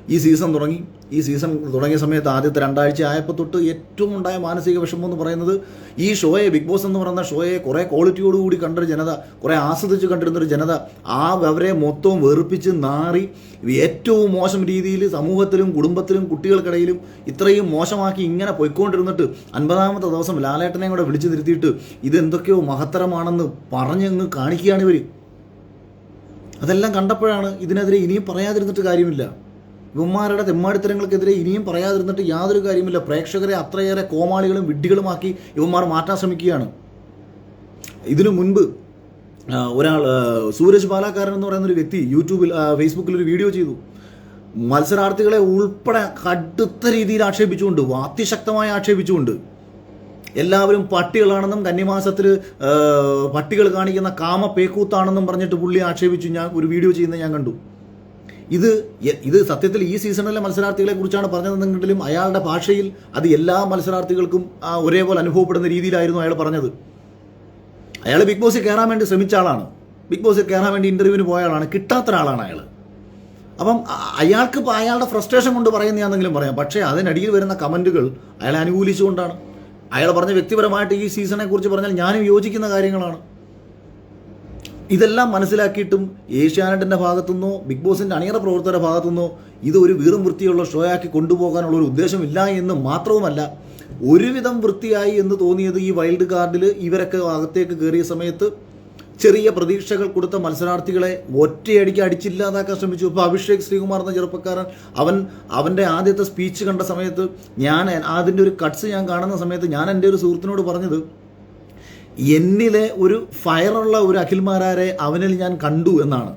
ഈ സീസൺ തുടങ്ങി. ഈ സീസൺ തുടങ്ങിയ സമയത്ത് ആദ്യത്തെ രണ്ടാഴ്ച ആയപ്പോൾ തൊട്ട് ഏറ്റവും ഉണ്ടായ മാനസിക വിഷമം എന്ന് പറയുന്നത് ഈ ഷോയെ ബിഗ് ബോസ് എന്ന് പറയുന്ന ഷോയെ കുറേ ക്വാളിറ്റിയോടുകൂടി കണ്ടൊരു ജനത കുറേ ആസ്വദിച്ച് കണ്ടിരുന്നൊരു ജനത ആ അവരെ മൊത്തവും വെറുപ്പിച്ച് നാറി ഏറ്റവും മോശം രീതിയിൽ സമൂഹത്തിലും കുടുംബത്തിലും കുട്ടികൾക്കിടയിലും ഇത്രയും മോശമാക്കി ഇങ്ങനെ പൊയ്ക്കൊണ്ടിരുന്നിട്ട് അൻപതാമത്തെ ദിവസം ലാലേട്ടനെ കൂടെ വിളിച്ചു നിർത്തിയിട്ട് ഇതെന്തൊക്കെയോ മഹത്തരമാണെന്ന് പറഞ്ഞങ്ങ് കാണിക്കുകയാണ് ഇവർ അതെല്ലാം കണ്ടപ്പോഴാണ് ഇതിനെതിരെ ഇനിയും പറയാതിരുന്നിട്ട് കാര്യമില്ല. ഇവന്മാരുടെ തെമ്മാടിത്തരങ്ങൾക്കെതിരെ ഇനിയും പറയാതിരുന്നിട്ട് യാതൊരു കാര്യമില്ല പ്രേക്ഷകരെ അത്രയേറെ കോമാളികളും വിഡ്ഢികളുമാക്കി ഇവന്മാർ മാറ്റാൻ ശ്രമിക്കുകയാണ്. ഇതിനു മുൻപ് ഒരാൾ സൂരജ് പാലാക്കാരൻ എന്ന് പറയുന്ന ഒരു വ്യക്തി യൂട്യൂബിൽ ഫേസ്ബുക്കിൽ ഒരു വീഡിയോ ചെയ്തു. മത്സരാർത്ഥികളെ ഉൾപ്പെടെ കടുത്ത രീതിയിൽ ആക്ഷേപിച്ചുകൊണ്ട് അതിശക്തമായി ആക്ഷേപിച്ചുകൊണ്ട് എല്ലാവരും പട്ടികളാണെന്നും കന്നിമാസത്തിൽ പട്ടികൾ കാണിക്കുന്ന കാമ പേക്കൂത്താണെന്നും പറഞ്ഞിട്ട് പുള്ളി ആക്ഷേപിച്ചു. ഞാൻ ഒരു വീഡിയോ ചെയ്യുന്നത് ഞാൻ കണ്ടു. ഇത് ഇത് സത്യത്തിൽ ഈ സീസണിലെ മത്സരാർത്ഥികളെ കുറിച്ചാണ് പറഞ്ഞതെന്നെങ്കിലും അയാളുടെ ഭാഷയിൽ അത് എല്ലാ മത്സരാർത്ഥികൾക്കും ഒരേപോലെ അനുഭവപ്പെടുന്ന രീതിയിലായിരുന്നു അയാൾ പറഞ്ഞത്. അയാൾ ബിഗ് ബോസിൽ കയറാൻ വേണ്ടി ശ്രമിച്ച ആളാണ്. ബിഗ് ബോസിൽ കയറാൻ വേണ്ടി ഇന്റർവ്യൂവിന് പോയ ആളാണ്. കിട്ടാത്ത ഒരാളാണ് അയാൾ അപ്പം അയാൾക്ക് അയാളുടെ ഫ്രസ്ട്രേഷൻ കൊണ്ട് പറയുന്നതാണെങ്കിലും പറയാം. പക്ഷേ അതിനടിയിൽ വരുന്ന കമന്റുകൾ അയാളെ അനുകൂലിച്ചുകൊണ്ടാണ്. അയാൾ പറഞ്ഞ വ്യക്തിപരമായിട്ട് ഈ സീസണെ കുറിച്ച് പറഞ്ഞാൽ ഞാനും യോജിക്കുന്ന കാര്യങ്ങളാണ്. ഇതെല്ലാം മനസ്സിലാക്കിയിട്ടും ഏഷ്യാനെറ്റിന്റെ ഭാഗത്തുനിന്നോ ബിഗ് ബോസിന്റെ അണിയറ പ്രവർത്തകരുടെ ഭാഗത്തുനിന്നോ ഇത് ഒരു വീറും വൃത്തിയുള്ള ഷോ ആക്കി കൊണ്ടുപോകാനുള്ള ഒരു ഉദ്ദേശമില്ല എന്ന് മാത്രവുമല്ല ഒരുവിധം വൃത്തിയായി എന്ന് തോന്നിയത് ഈ വൈൽഡ് കാർഡിൽ ഇവരൊക്കെ അകത്തേക്ക് കയറിയ സമയത്ത് ചെറിയ പ്രതീക്ഷകൾ കൊടുത്ത മത്സരാർത്ഥികളെ ഒറ്റയടിക്ക് അടിച്ചില്ലാതാക്കാൻ ശ്രമിച്ചു. ഇപ്പോൾ അഭിഷേക് ശ്രീകുമാർ എന്ന ചെറുപ്പക്കാരൻ അവൻ അവന്റെ ആദ്യത്തെ സ്പീച്ച് കണ്ട സമയത്ത് ഞാൻ അതിന്റെ ഒരു കട്ട്സ് ഞാൻ കാണുന്ന സമയത്ത് ഞാൻ എന്റെ ഒരു സുഹൃത്തിനോട് പറഞ്ഞത് എന്നിലെ ഒരു ഫയറുള്ള ഒരു അഖിൽമാരാരെ അവനിൽ ഞാൻ കണ്ടു എന്നാണ്.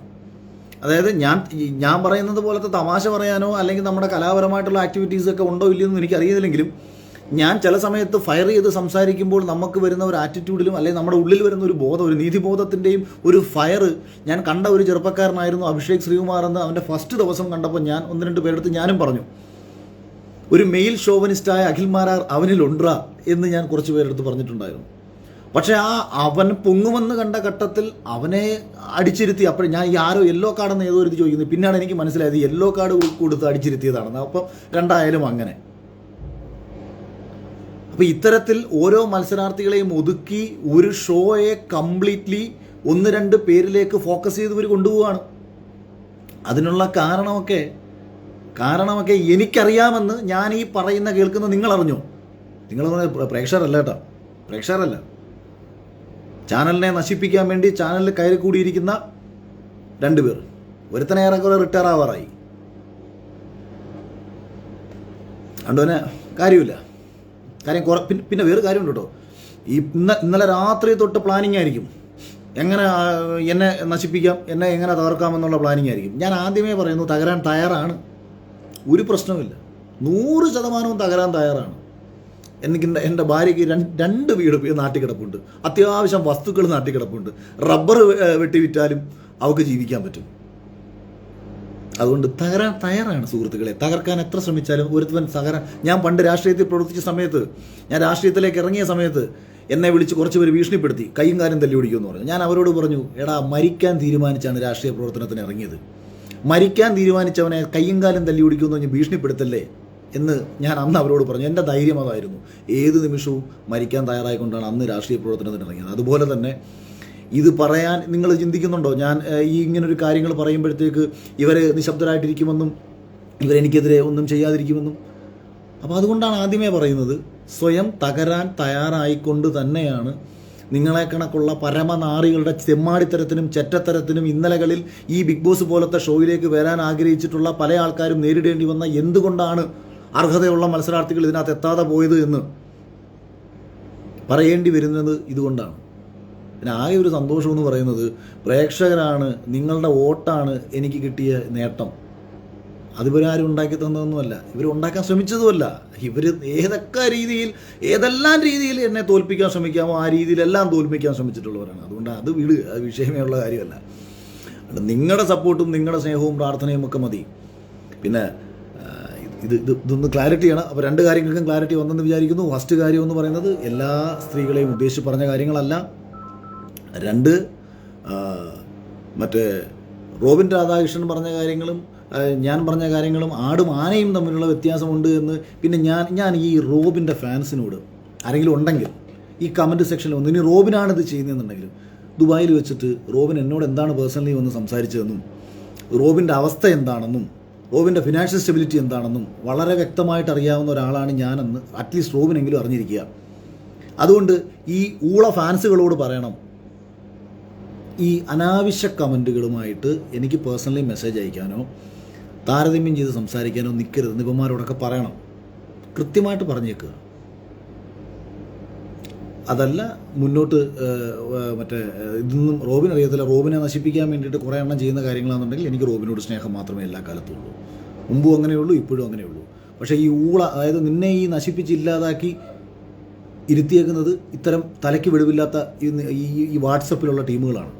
അതായത് ഞാൻ ഞാൻ പറയുന്നത് പോലത്തെ തമാശ പറയാനോ അല്ലെങ്കിൽ നമ്മുടെ കലാപരമായിട്ടുള്ള ആക്ടിവിറ്റീസൊക്കെ ഉണ്ടോ ഇല്ലയെന്ന് എനിക്ക് എനിക്കറിയില്ലെങ്കിലും ഞാൻ ചില സമയത്ത് ഫയർ ചെയ്ത് സംസാരിക്കുമ്പോൾ നമുക്ക് വരുന്ന ഒരു ആറ്റിറ്റ്യൂഡിലും അല്ലെങ്കിൽ നമ്മുടെ ഉള്ളിൽ വരുന്ന ഒരു ബോധം ഒരു നീതിബോധത്തിന്റെയും ഒരു ഫയർ ഞാൻ കണ്ട ഒരു ചെറുപ്പക്കാരനായിരുന്നു അഭിഷേക് ശ്രീകുമാർ എന്ന് അവന്റെ ഫസ്റ്റ് ദിവസം കണ്ടപ്പോൾ ഞാൻ ഒന്ന് രണ്ട് പേരെടുത്ത് ഞാനും പറഞ്ഞു. ഒരു മെയിൽ ഷോവനിസ്റ്റായ അഖിൽമാരാർ അവനിലുണ്ടാ എന്ന് ഞാൻ കുറച്ച് പേരെടുത്ത് പറഞ്ഞിട്ടുണ്ടായിരുന്നു. പക്ഷേ ആ അവൻ പൊങ്ങുമെന്ന് കണ്ട ഘട്ടത്തിൽ അവനെ അടിച്ചിരുത്തി. അപ്പോൾ ഞാൻ ഈ ആരോ യെല്ലോ കാർഡെന്ന് ഏതോ ഒരു ചോദിക്കുന്നത് പിന്നാണ് എനിക്ക് മനസ്സിലായത് യെല്ലോ കാർഡ് കൊടുത്ത് അടിച്ചിരുത്തിയതാണെന്ന്. അപ്പം രണ്ടായാലും അങ്ങനെ. അപ്പോൾ ഇത്തരത്തിൽ ഓരോ മത്സരാർത്ഥികളെയും ഒതുക്കി ഒരു ഷോയെ കംപ്ലീറ്റ്ലി ഒന്ന് രണ്ട് പേരിലേക്ക് ഫോക്കസ് ചെയ്ത് ഇവർ കൊണ്ടുപോവാണ്. അതിനുള്ള കാരണമൊക്കെ കാരണമൊക്കെ എനിക്കറിയാമെന്ന് ഞാൻ ഈ പറയുന്ന കേൾക്കുന്ന നിങ്ങൾ അറിഞ്ഞോ നിങ്ങൾ പ്രേക്ഷകരല്ല കേട്ടോ. പ്രേക്ഷകരല്ല. ചാനലിനെ നശിപ്പിക്കാൻ വേണ്ടി ചാനലിൽ കയറി കൂടിയിരിക്കുന്ന രണ്ടുപേർ. ഒരുത്തനെ ഏറെക്കുറെ റിട്ടയർ ആവാറായി. അതുകൊണ്ട് കാര്യമില്ല. കാര്യം കുറ പിന്നെ പിന്നെ വേറെ കാര്യമുണ്ട് കേട്ടോ ഈ ഇന്ന ഇന്നലെ രാത്രി തൊട്ട് പ്ലാനിങ് ആയിരിക്കും. എങ്ങനെ എന്നെ നശിപ്പിക്കാം എന്നെ എങ്ങനെ തകർക്കാമെന്നുള്ള പ്ലാനിങ് ആയിരിക്കും. ഞാൻ ആദ്യമേ പറയുന്നു തകരാൻ തയ്യാറാണ്. ഒരു പ്രശ്നവുമില്ല. നൂറ് ശതമാനവും തകരാൻ തയ്യാറാണ്. എനിക്ക് എന്റെ- ഭാര്യയ്ക്ക് രണ്ട് വീട് നാട്ടിൽ കിടപ്പുണ്ട്. അത്യാവശ്യം വസ്തുക്കൾ നാട്ടിൽ കിടപ്പുണ്ട്. റബ്ബർ വെട്ടി വിറ്റാലും അവൾക്ക് ജീവിക്കാൻ പറ്റും. അതുകൊണ്ട് തകരാൻ തയ്യാറാണ് സുഹൃത്തുക്കളെ. തകർക്കാൻ എത്ര ശ്രമിച്ചാലും ഒരുത്തവൻ തകരാൻ ഞാൻ പണ്ട് രാഷ്ട്രീയത്തിൽ പ്രവർത്തിച്ച സമയത്ത് ഞാൻ രാഷ്ട്രീയത്തിലേക്ക് ഇറങ്ങിയ സമയത്ത് എന്നെ വിളിച്ച് കുറച്ച് പേര് ഭീഷണിപ്പെടുത്തി കൈയും കാലും തല്ലി പിടിക്കുമെന്ന് പറഞ്ഞു. ഞാൻ അവരോട് പറഞ്ഞു എടാ മരിക്കാൻ തീരുമാനിച്ചാണ് രാഷ്ട്രീയ പ്രവർത്തനത്തിന് ഇറങ്ങിയത്. മരിക്കാൻ തീരുമാനിച്ചവനെ കൈയും കാലും തല്ലി പിടിക്കുമെന്ന് പറഞ്ഞ് ഭീഷണിപ്പെടുത്തല്ലേ? എന്ന് ഞാൻ അന്ന് അവരോട് പറഞ്ഞു. എന്റെ ധൈര്യം അതായിരുന്നു. ഏത് നിമിഷവും മരിക്കാൻ തയ്യാറായിക്കൊണ്ടാണ് അന്ന് രാഷ്ട്രീയ പ്രവർത്തനത്തിന് ഇറങ്ങിയത്. അതുപോലെ തന്നെ ഇത് പറയാൻ നിങ്ങൾ ചിന്തിക്കുന്നുണ്ടോ? ഞാൻ ഈ ഇങ്ങനൊരു കാര്യങ്ങൾ പറയുമ്പോഴത്തേക്ക് ഇവർ നിശബ്ദരായിട്ടിരിക്കുമെന്നും ഇവരെനിക്കെതിരെ ഒന്നും ചെയ്യാതിരിക്കുമെന്നും. അപ്പോൾ അതുകൊണ്ടാണ് ആദ്യമേ പറയുന്നത് സ്വയം തകരാൻ തയ്യാറായിക്കൊണ്ട് തന്നെയാണ് നിങ്ങളെ കണക്കുള്ള പരമനാറികളുടെ ചെമ്മാടിത്തരത്തിനും ചെറ്റത്തരത്തിനും ഇന്നലകളിൽ ഈ ബിഗ് ബോസ് പോലത്തെ ഷോയിലേക്ക് വരാൻ ആഗ്രഹിച്ചിട്ടുള്ള പല ആൾക്കാരും നേരിടേണ്ടി വന്ന എന്തുകൊണ്ടാണ് അർഹതയുള്ള മത്സരാർത്ഥികൾ ഇതിനകത്ത് എത്താതെ പോയത് എന്ന് പറയേണ്ടി വരുന്നത് ഇതുകൊണ്ടാണ്. ആകെ ഒരു സന്തോഷം എന്ന് പറയുന്നത് പ്രേക്ഷകരാണ് നിങ്ങളുടെ വോട്ടാണ് എനിക്ക് കിട്ടിയ നേട്ടം. അതിവരാരും ഉണ്ടാക്കി തന്നതൊന്നുമല്ല ഇവർ ഉണ്ടാക്കാൻ ശ്രമിച്ചതുമല്ല. ഇവർ ഏതൊക്കെ രീതിയിൽ ഏതെല്ലാം രീതിയിൽ എന്നെ തോൽപ്പിക്കാൻ ശ്രമിക്കാമോ ആ രീതിയിലെല്ലാം തോൽപ്പിക്കാൻ ശ്രമിച്ചിട്ടുള്ളവരാണ്. അതുകൊണ്ട് അത് വിട് അത് വിഷയമേ ഉള്ള കാര്യമല്ല നിങ്ങളുടെ സപ്പോർട്ടും നിങ്ങളുടെ സ്നേഹവും പ്രാർത്ഥനയും ഒക്കെ മതി. പിന്നെ ഇത് ഇത് ഇതൊന്ന് ക്ലാരിറ്റിയാണ് അപ്പോൾ രണ്ട് കാര്യങ്ങൾക്കും ക്ലാരിറ്റി വന്നെന്ന് വിചാരിക്കുന്നു. ഫസ്റ്റ് കാര്യം എന്ന് പറയുന്നത് എല്ലാ സ്ത്രീകളെയും ഉദ്ദേശിച്ച് പറഞ്ഞ കാര്യങ്ങളല്ല. രണ്ട് മറ്റേ റോബിൻ രാധാകൃഷ്ണൻ പറഞ്ഞ കാര്യങ്ങളും ഞാൻ പറഞ്ഞ കാര്യങ്ങളും ആടും ആനയും തമ്മിലുള്ള വ്യത്യാസമുണ്ട് എന്ന് പിന്നെ ഞാൻ ഞാൻ ഈ റോബിന്റെ ഫാൻസിനോട് ആരെങ്കിലും ഉണ്ടെങ്കിൽ ഈ കമന്റ് സെക്ഷനിൽ വന്ന് ഇനി റോബിനാണ് ഇത് ചെയ്യുന്നതെന്നുണ്ടെങ്കിൽ ദുബായിൽ വെച്ചിട്ട് റോബിൻ എന്നോട് എന്താണ് പേഴ്സണലി വന്ന് സംസാരിച്ചതെന്നും റോബിന്റെ അവസ്ഥ എന്താണെന്നും റോബിന്റെ ഫിനാൻഷ്യൽ സ്റ്റെബിലിറ്റി എന്താണെന്നും വളരെ വ്യക്തമായിട്ട് അറിയാവുന്ന ഒരാളാണ് ഞാനെന്ന് അറ്റ്ലീസ്റ്റ് റോബിനെങ്കിലും അറിഞ്ഞിരിക്കുക. അതുകൊണ്ട് ഈ ഊള ഫാൻസുകളോട് പറയണം. ഈ അനാവശ്യ കമന്റുകളുമായിട്ട് എനിക്ക് പേഴ്സണലി മെസ്സേജ് അയക്കാനോ താരതമ്യം ചെയ്ത് സംസാരിക്കാനോ നിൽക്കരുത് നിപന്മാരോടൊക്കെ പറയണം. കൃത്യമായിട്ട് പറഞ്ഞേക്കുക അതല്ല മുന്നോട്ട് മറ്റേ ഇതൊന്നും റോബിൻ അറിയത്തില്ല. റോബിനെ നശിപ്പിക്കാൻ വേണ്ടിയിട്ട് കുറേ എണ്ണം ചെയ്യുന്ന കാര്യങ്ങളാണെന്നുണ്ടെങ്കിൽ എനിക്ക് റോബിനോട് സ്നേഹം മാത്രമേ എല്ലാ കാലത്തും ഉള്ളൂ മുമ്പും അങ്ങനെയുള്ളൂ ഇപ്പോഴും അങ്ങനെയുള്ളൂ. പക്ഷേ ഈ ഊള അതായത് നിന്നെ ഈ നശിപ്പിച്ച് ഇല്ലാതാക്കി ഇരുത്തിയേക്കുന്നത് ഇത്തരം തലയ്ക്ക് വെളിവില്ലാത്ത ഈ ഈ- വാട്സപ്പിലുള്ള ടീമുകളാണ്.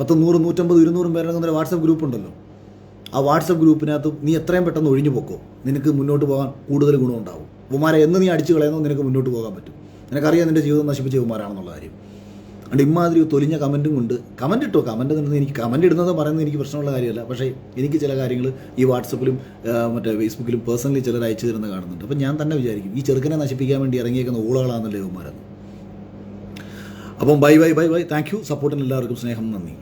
പത്ത് നൂറ് നൂറ്റമ്പത് ഇരുന്നൂറും പേരടങ്ങുന്ന വാട്സപ്പ് ഗ്രൂപ്പ് ഉണ്ടല്ലോ ആ വാട്സപ്പ് ഗ്രൂപ്പിനകത്ത് നീ എത്രയും പെട്ടെന്ന് ഒഴിഞ്ഞു പോക്കോ. നിനക്ക് മുന്നോട്ട് പോകാൻ കൂടുതൽ ഗുണമുണ്ടാവും. ഉമാരെ എന്ന് നീ അടിച്ചു കളയുന്നോ നിനക്ക് മുന്നോട്ട് പോകാൻ പറ്റും. നിനക്കറിയാം നിന്റെ ജീവിതം നശിപ്പിച്ച ഇവന്മാരാണെന്നുള്ള കാര്യം. അതുകൊണ്ട് ഇമാതിരി തൊലിഞ്ഞ കമന്റും കൊണ്ട് കമന്റ് ഇട്ടോ? കമന്റ് നിന്ന് എനിക്ക് കമന്റ് ഇടുന്നത് പറയുന്നത് എനിക്ക് പ്രശ്നമുള്ള കാര്യമല്ല. പക്ഷേ എനിക്ക് ചില കാര്യങ്ങൾ ഈ വാട്സപ്പിലും മറ്റേ ഫേസ്ബുക്കിലും പേഴ്സണലി ചിലർ അയച്ചു തരുന്നത് കാണുന്നുണ്ട്. അപ്പം ഞാൻ തന്നെ വിചാരിക്കും ഈ ചെറുക്കനെ നശിപ്പിക്കാൻ വേണ്ടി ഇറങ്ങിയേക്കുന്ന ഊളകളാണെന്നല്ലേ ഉമാരെന്ന് അപ്പം bye bye bye bye. Thank you. സപ്പോർട്ടിന് എല്ലാവർക്കും സ്നേഹം നന്ദി.